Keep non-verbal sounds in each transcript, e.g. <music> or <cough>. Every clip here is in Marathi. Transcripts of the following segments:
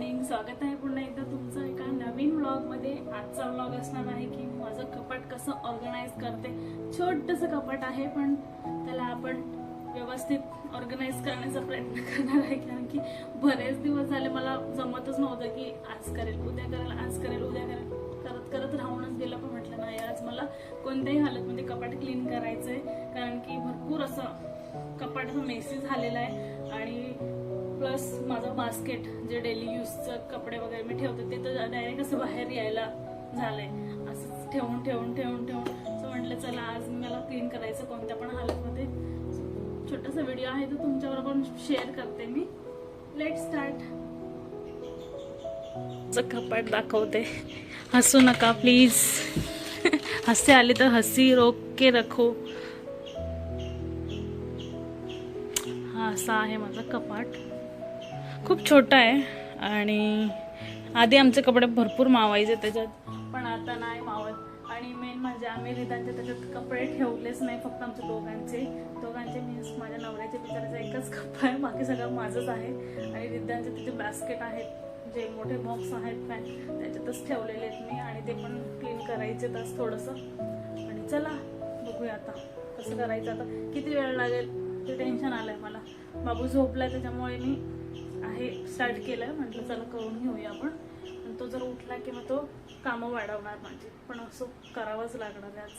मॉर्निंग स्वागत आहे पुन्हा एकदा तुमचं एका नवीन व्लॉगमध्ये आजचा व्लॉग असणार आहे की माझं कपाट कसं ऑर्गनाईज करते. छोटंसं कपाट आहे पण त्याला आपण व्यवस्थित ऑर्गनाईज करण्याचा प्रयत्न करणार आहे. कारण की बरेच दिवस झाले मला जमतच नव्हतं की आज करेल उद्या करेल आज करेल उद्या करेल. करत करत राहूनच गेलं पण म्हटलं नाही आज मला कोणत्याही हालतमध्ये कपाट क्लीन करायचं आहे कारण की भरपूर असं कपाटचा मेसेज झालेला आहे. आणि प्लस माझं बास्केट जे डेली यूजचं कपडे वगैरे मी ठेवते ते तर डायरेक्ट असं बाहेर यायला झालंय. असंच ठेवून ठेवून ठेवून ठेवून. असं म्हटलं चला आज मला क्लीन करायचं कोणत्या पण हालतमध्ये. छोटासा व्हिडिओ आहे तो तुमच्याबरोबर शेअर करते मी. लेट स्टार्ट कपाट दाखवते. हसू नका प्लीज हसे आले तर हसी रोक के रखो. हा असा आहे माझा कपाट. खूप छोटा आहे आणि आधी आमचे कपडे भरपूर मावायचे त्याच्यात पण आता नाही मावत. आणि मेन म्हणजे आम्ही रिदांचे त्याच्यात कपडे ठेवलेच नाही फक्त आमच्या दोघांचे. दोघांचे मीन्स माझ्या नवऱ्याचे बिचाराचा एकच कप्पा आहे बाकी सगळं माझंच आहे. आणि रिद्धांचे त्याचे बास्केट आहेत जे मोठे बॉक्स आहेत काय त्याच्यातच ठेवलेले आहेत मी. आणि ते पण क्लीन करायचे तस थोडंसं. आणि चला बघूया आता कसं करायचं आता. किती वेळ लागेल? ते टेन्शन आलं आहे मला. बाबू झोपला त्याच्यामुळे मी आहे स्टार्ट केलं म्हटलं चला करून घेऊया आपण. आणि तो जर उठला की मग तो कामं वाढवणार माझी. पण असं करावंच लागणार आज.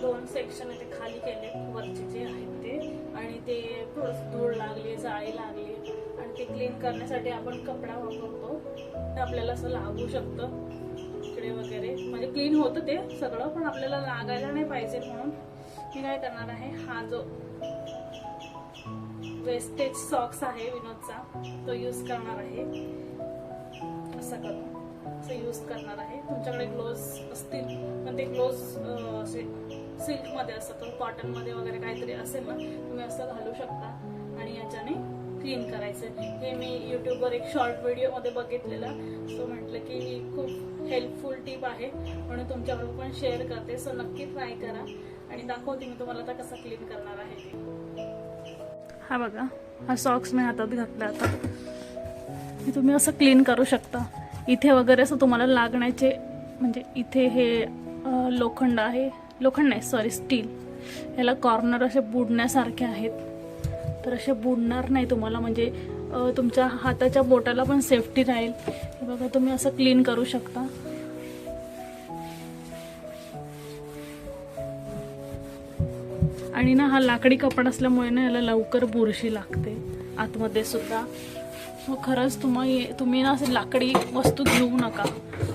दोन सेक्शन ते खाली केले वरचे जे आहेत ते. आणि ते धूळ लागली जाळी लागली. आणि ते क्लीन करण्यासाठी आपण कपडा वापरतो. ते आपल्याला असं लागू शकतं. इकडे वगैरे. म्हणजे क्लीन होतं ते सगळं पण आपल्याला लागायला नाही पाहिजे म्हणून मी काय करणार आहे हा जो वेस्टेज सॉक्स आहे विनोदचा तो यूज करणार आहे. असं करून. असं यूज करणार आहे. तुमच्याकडे ग्लोव्ज असतील पण ते ग्लोव्ज असे सिल्कमध्ये असं तर कॉटनमध्ये वगैरे काहीतरी असेल ना तुम्ही असं घालू शकता. आणि याच्याने क्लीन करायचं. हे मी यूट्यूबवर एक शॉर्ट व्हिडिओमध्ये बघितलेलं. सो म्हटलं की ही खूप हेल्पफुल टीप आहे. म्हणून तुमच्याबरोबर पण शेअर करते. सो नक्की ट्राय करा. आणि दाखवते मी तुम्हाला आता कसं क्लीन करणार आहे ते. हा बघा हा सॉक्स मी हातात घातला आता. तुम्ही असं क्लीन करू शकता. इथे वगैरे असं तुम्हाला लागण्याचे म्हणजे इथे हे लोखंड आहे. लोखंड नाही सॉरी स्टील ह्याला कॉर्नर असे बुडण्यासारखे आहेत. तर असे बुडणार नाही तुम्हाला म्हणजे तुमच्या हाताच्या बोटाला पण सेफ्टी राहील. हे बघा तुम्ही असं क्लीन करू शकता. आणि ना हा लाकडी कपडा असल्यामुळे ना याला लवकर बुरशी लागते. आतमध्ये सुद्धा. मग खरंच तुम्ही तुम्ही ना असे लाकडी वस्तू घेऊ नका.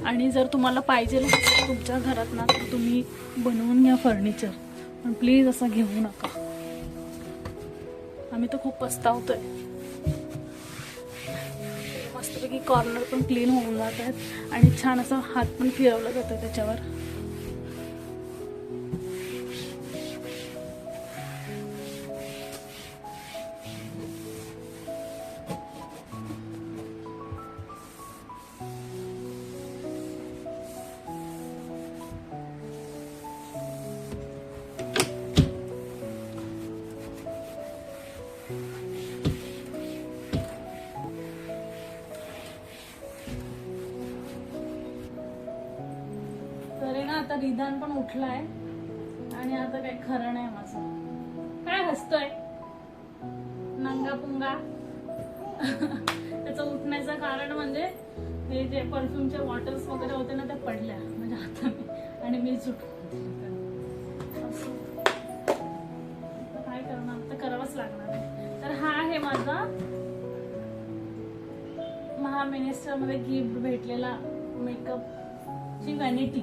आणि जर तुम्हाला पाहिजे तुमच्या घरात ना तर तुम्ही बनवून घ्या फर्निचर. पण प्लीज असं घेऊ नका. आम्ही तर खूप पस्तावतोय. मस्तपैकी कॉर्नर पण क्लीन होऊन जात आहेत. आणि छान असं हात पण फिरवला जातं त्याच्यावर. तरी ना आता रिधान पण उठलाय. आणि आता काही खरं नाही माझं. काय हसतोय? नंगा पुंगा. त्याचं उठण्याचं कारण म्हणजे हे जे परफ्यूमच्या बॉटल्स वगैरे होते ना त्या पडल्या. म्हणजे आता मी आणि मी सुटले काय करणार? आता करावंच लागणार. आहे तर महा माझा. मिनिस्टरमध्ये गिफ्ट भेटलेला मेकअप ची व्हॅनिटी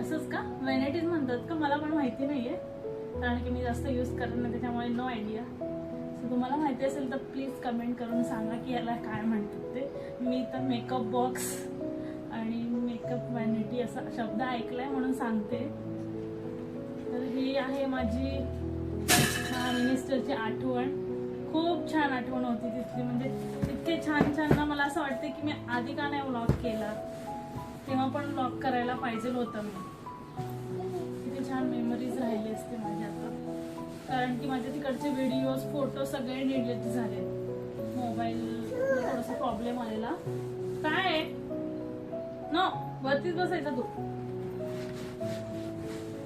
असंच का? व्हॅनिटीज म्हणतात का? मला पण माहिती नाहीये. कारण की मी जास्त यूज करत नाही त्याच्यामुळे नो आयडिया सो तुम्हाला माहिती असेल तर प्लीज कमेंट करून सांगा की याला काय म्हणतात ते. मी तर मेकअप बॉक्स आणि मेकअप व्हॅनिटी असा शब्द ऐकलाय म्हणून सांगते. तर ही आहे माझी मिनिस्टरची आठवण. खूप छान आठवण होती तिथली. म्हणजे इतके छान छान ना मला असं वाटतं की मी आधी का नाही व्लॉग केला? तेव्हा पण व्लॉग करायला पाहिजे होतं मी. किती छान मेमरीज राहिली असते माझ्या आता. कारण की माझ्या तिकडचे व्हिडिओज फोटो सगळे डिलीट झाले. मोबाईल थोडासा प्रॉब्लेम आलेला. काय? आहे वरतीच बसायचा तू.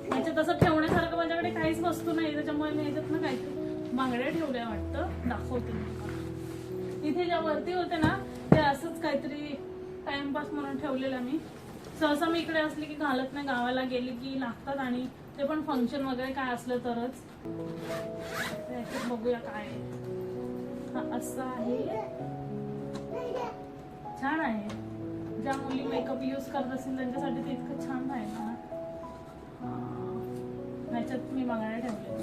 म्हणजे तसं ठेवण्यासारखं माझ्याकडे काहीच वस्तू नाही. त्याच्यामुळे मी ह्याच्यात ना काहीतरी बांगड्या ठेवल्या वाटतं दाखवते मी इथे ज्या वरती होते ना ते असंच काहीतरी टाइमपास म्हणून ठेवलेलं मी. सहसा मी इकडे असले की घालत नाही गावाला गेली की लागतात आणि ते पण फंक्शन वगैरे काय असलं तरच. बघूया काय हा असं आहे. छान आहे. ज्या मुली मेकअप यूज करत असतील त्यांच्यासाठी ते इतकं छान आहे ना. ह्याच्यात मी मागायला ठेवले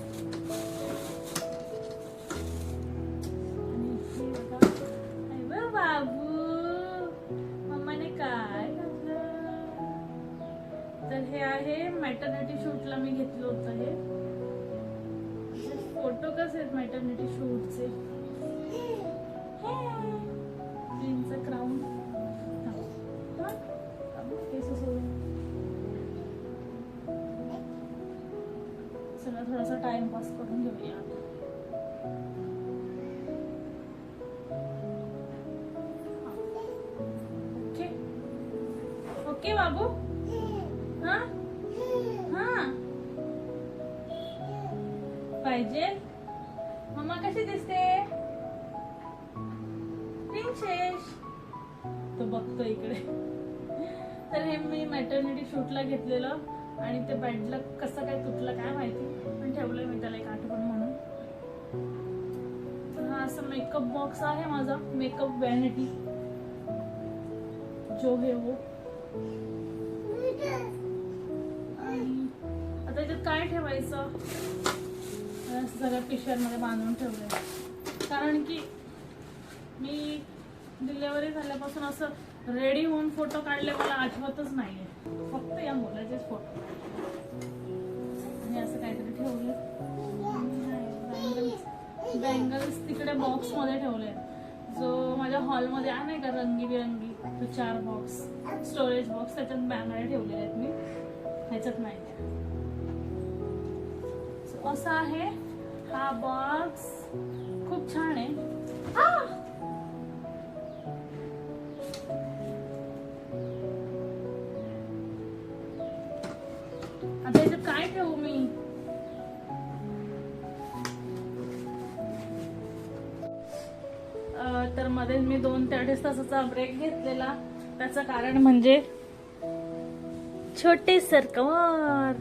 थोडासा टाइमपास करून घेऊया. ओके. ओके बाबू? हा? हा. पाहिजे? मम्मा कशी दिसते? प्रिन्सेस. तो बघतो इकडे. तर हे मी मॅटर्निटी शूटला घेतलेलं आणि ते बँडला कसं काय तुटलं काय माहिती. असं मेकअप बॉक्स आहे माझा. मेकअप वॅनिटी जो हे वो. आणि आता याच्यात काय ठेवायचं? सगळ्या पिशव्यांमध्ये बांधून ठेवलंय. कारण की मी डिलेवरी झाल्यापासून असं रेडी होऊन फोटो काढले मला आठवतच नाहीये. फक्त या मुलाचेच फोटो बॉक्समध्ये ठेवले बॉक्समध्ये ठेवले जो माझ्या हॉलमध्ये आहे नाही का रंगीबिरंगी तो चार बॉक्स स्टोरेज बॉक्स त्याच्यात बँगड्या ठेवलेले आहेत मी. ह्याच्यात नाही. असा आहे हा बॉक्स खूप छान आहे. तर मध्ये मी दोन ते अडीच तासाचा ब्रेक घेतलेला. त्याचं कारण म्हणजे छोटे सरकार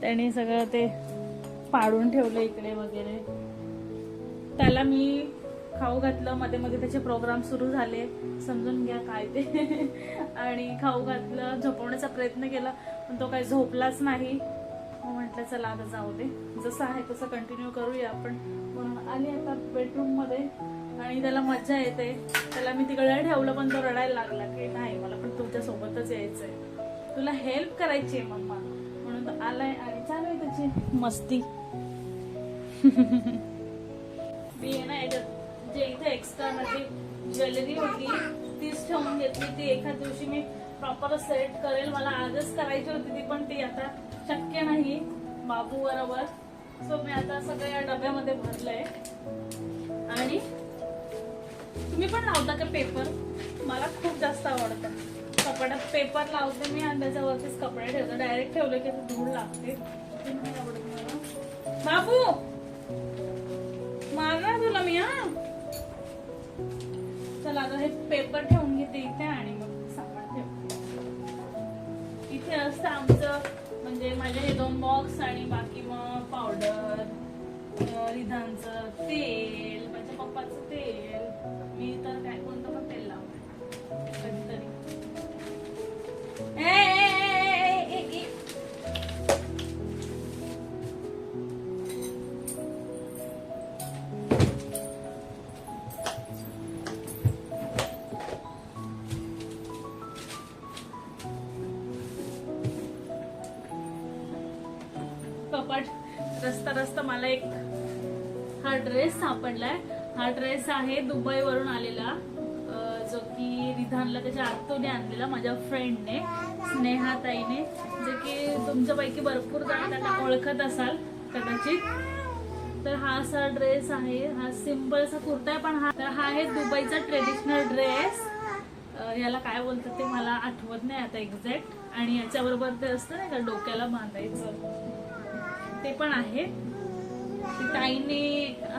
त्याने सगळं ते पाडून ठेवलं इकडे वगैरे. त्याला मी खाऊ घातलं. मध्ये मध्ये त्याचे प्रोग्राम सुरू झाले. समजून घ्या काय ते. <laughs> आणि खाऊ घातलं झोपवण्याचा प्रयत्न केला पण तो काही झोपलाच नाही. मग म्हटलं चला आता जाऊ दे. जसं आहे तसं कंटिन्यू करूया आपण. म्हणून आली आता बेडरूममध्ये. आणि त्याला मजा येते. त्याला मी तिकडे ठेवलं पण तो रडायला लागला की नाही मला पण तुमच्या सोबतच यायचंय. तुला हेल्प करायची आहे मम्मा. म्हणून तो आलाय आणि चालू आहे त्याची मस्ती. मी आहे ना याच्यात जे इथे एक्स्ट्रा माझी ज्वेलरी होती तीच ठेवून घेतली. ती एका दिवशी मी प्रॉपर सेट करेल. मला आजच करायची होती ती पण ती आता शक्य नाही बाबू बरोबर. सो मी आता सगळं या डब्यामध्ये भरलंय. आणि तुम्ही पण लावता का पेपर? मला खूप जास्त आवडतं. कपड्यात पेपर लावते मी आणि त्याच्यावरतीच कपडे ठेवतो. डायरेक्ट ठेवले की ते धूळ लागते. बाबू! मारणार तुला मी हा? चला आता हे पेपर ठेवून घेते इथे आणि मग सामान ठेवते. इथे असतं आमचं म्हणजे माझे हे दोन बॉक्स आणि बाकी मग पावडर रिधांचं तेल रस्ता रस्ता मला एक हा ड्रेस सापडलाय. हा ड्रेस आहे दुबईवरून आलेला. की रिधानला त्याच्या आत्तोने आणलेला माझ्या फ्रेंडने स्नेहाताईने. जे की तुमच्यापैकी भरपूर जण त्यांना ओळखत असाल कदाचित. तर हा असा ड्रेस आहे. हा सिंपल असा कुर्ता आहे पण हा तर हा आहे दुबईचा ट्रेडिशनल ड्रेस याला काय बोलतात ते मला आठवत नाही आता एक्झॅक्ट आणि याच्याबरोबर ते असतं नाही का डोक्याला बांधायचं. ते पण आहे. ताईने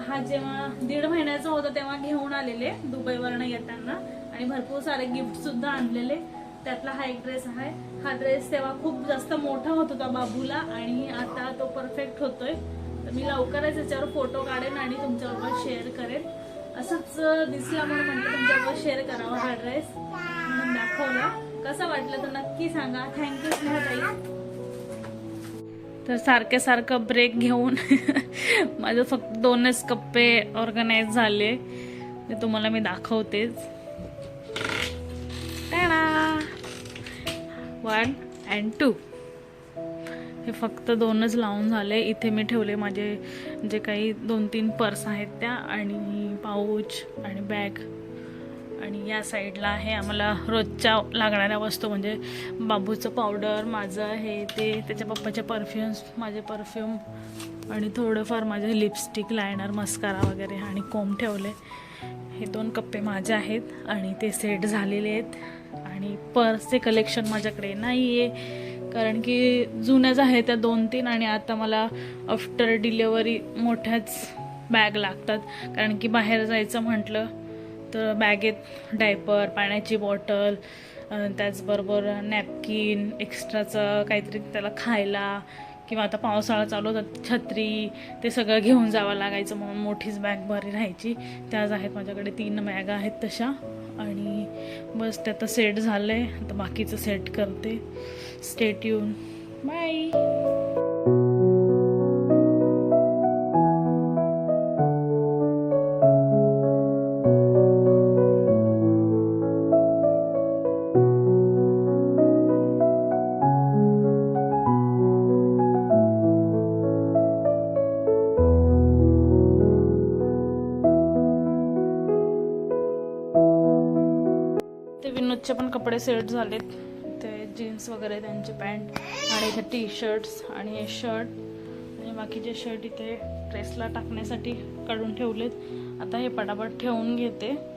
हा जेव्हा दीड महिन्याचा होता तेव्हा घेऊन आलेले दुबईवरनं येताना. आणि भरपूर सारे गिफ्ट सुद्धा आणलेले. त्यातला हा एक ड्रेस आहे. हा ड्रेस तेव्हा खूप जास्त मोठा होत होता बाबूला आणि आता तो परफेक्ट होतोय. तर मी लवकरच याच्यावर फोटो काढेन आणि तुमच्याबरोबर शेअर करेन. असंच दिसला म्हणून म्हटलं तुमच्याबरोबर शेअर करावा हा ड्रेस म्हणून दाखवला. कसं वाटलं तर नक्की सांगा. थँक्यू स्नेहाताई तर सारखे सारखं ब्रेक घेऊन <laughs> माझं फक्त दोनच कप्पे ऑर्गनाईज झाले. ते तुम्हाला मी दाखवतेच. One and two. हे फक्त दोनच लावून झाले. इथे मी ठेवले माझे जे काही दोन तीन पर्स आहेत त्या आणि पाऊच आणि बॅग. आणि या साईडला आहे आम्हाला रोजच्या लागणाऱ्या वस्तू म्हणजे बाबूचं पावडर माझं हे ते त्याच्या पप्पाचे परफ्युम्स माझे परफ्यूम आणि थोडंफार माझे लिपस्टिक लायनर मस्कारा वगैरे आणि कोंब ठेवले. हे दोन कप्पे माझे आहेत आणि ते सेट झालेले आहेत. आणि पर्सचे कलेक्शन माझ्याकडे नाही आहे कारण की जुन्याच आहेत त्या दोन तीन आणि आता मला आफ्टर डिलेवरी मोठ्याच बॅग लागतात. कारण की बाहेर जायचं म्हटलं तर बॅगेत डायपर पाण्याची बॉटल त्याचबरोबर नॅपकिन एक्स्ट्राचं काहीतरी त्याला खायला किंवा आता पावसाळा चालू होता छत्री ते सगळं घेऊन जावं लागायचं म्हणून मोठीच बॅग भरी राहायची. त्याच आहेत माझ्याकडे तीन बॅगा आहेत तशा. आणि बस ते आता सेट झालं आहे आता बाकीचं सेट करते. स्टेट येऊन बाय ते पण कपडे सेट झालेत. ते जीन्स वगैरे त्यांचे पॅन्ट आणि इथे टी शर्ट्स आणि हे शर्ट. आणि बाकीचे शर्ट इथे ड्रेसला टाकण्यासाठी काढून ठेवलेत. आता हे पटापट ठेवून घेते.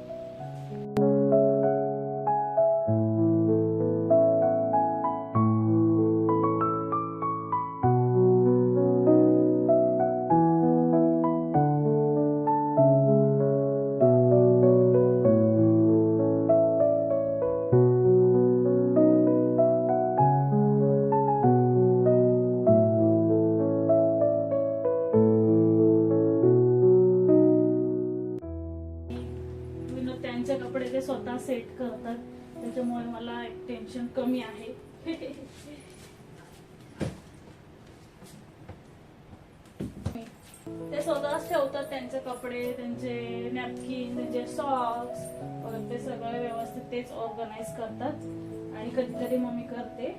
मी आहे. ते स्वतःच ठेवतात त्यांचे कपडे त्यांचे नॅपकिन त्यांचे सॉक्स ते सगळं व्यवस्थित तेच ऑर्गनाईज करतात. आणि कधी मम्मी करते.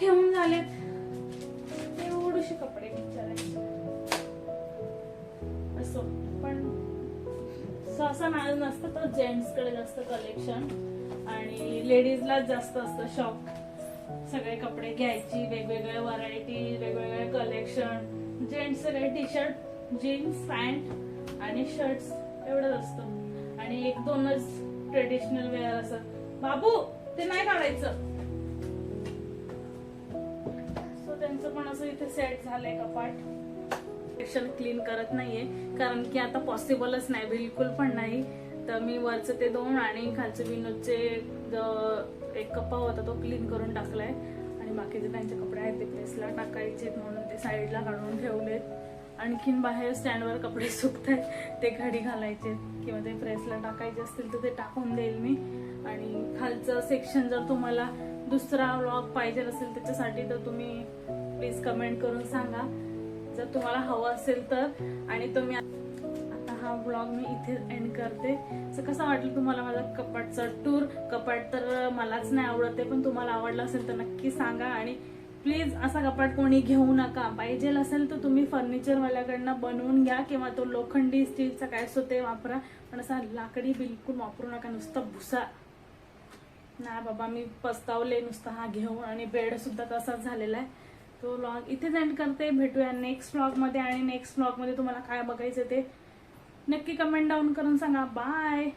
ठेवून झालेत. एवढेसे कपडे विचारायचे. असो. पण सहसा माझं नसतं तर जेंट्सकडे जास्त कलेक्शन लेडीजलाच जास्त असतं शॉक सगळे कपडे घ्यायची वेगवेगळ्या व्हरायटी वेगवेगळे कलेक्शन जेंट्स सगळे टी शर्ट जीन्स पॅन्ट आणि शर्ट्स एवढंच असतं. आणि एक दोनच ट्रेडिशनल वेअर असत बाबू ते नाही काढायचं. सो त्यांचं पण असं इथे सेट झालंय कपाट. क्लीन करत नाहीये. कारण की आता पॉसिबलच नाही. बिलकुल पण नाही. तर मी वरचं ते दोन आणि खालचे विनोदचे एक कप्पा होता तो क्लीन करून टाकलाय. आणि बाकीचे त्यांचे कपडे आहेत ते प्रेसला टाकायचे म्हणून ते साईडला काढून ठेवलेत. आणखीन बाहेर स्टँडवर कपडे सुकत आहेत ते घडी घालायचे किंवा ते प्रेसला टाकायचे असतील तर ते टाकून देईल मी. आणि खालचं सेक्शन जर तुम्हाला दुसरा व्लॉग पाहिजे असेल त्याच्यासाठी तर तुम्ही प्लीज कमेंट करून सांगा. जर तुम्हाला हवं असेल तर. आणि तुम्ही हा ब्लॉग मी इथे एंड करते. तर कसा वाटलं तुम्हाला माझा कपाटचा टूर कपाट तर मलाच नाही आवडत आहे पण तुम्हाला आवडला असेल तर नक्की सांगा. आणि प्लीज असा कपाट कोणी घेऊ नका. पाहिजे असेल तर तुम्ही फर्निचरवाल्याकडनं बनवून घ्या किंवा तो लोखंडी स्टीलचा काय असतो ते वापरा. पण असा लाकडी बिलकुल वापरू नका नुसता भुसा. नाही बाबा मी पस्तावले नुसता हा घेऊन आणि बेडसुद्धा तसाच झालेला आहे. तो लॉग इथेच एंड करते. भेटूया नेक्स्टमध्ये आणि नेक्स्टमध्ये तुम्हाला काय बघायचं ते नक्की कमेंट डाऊन करून सांगा. बाय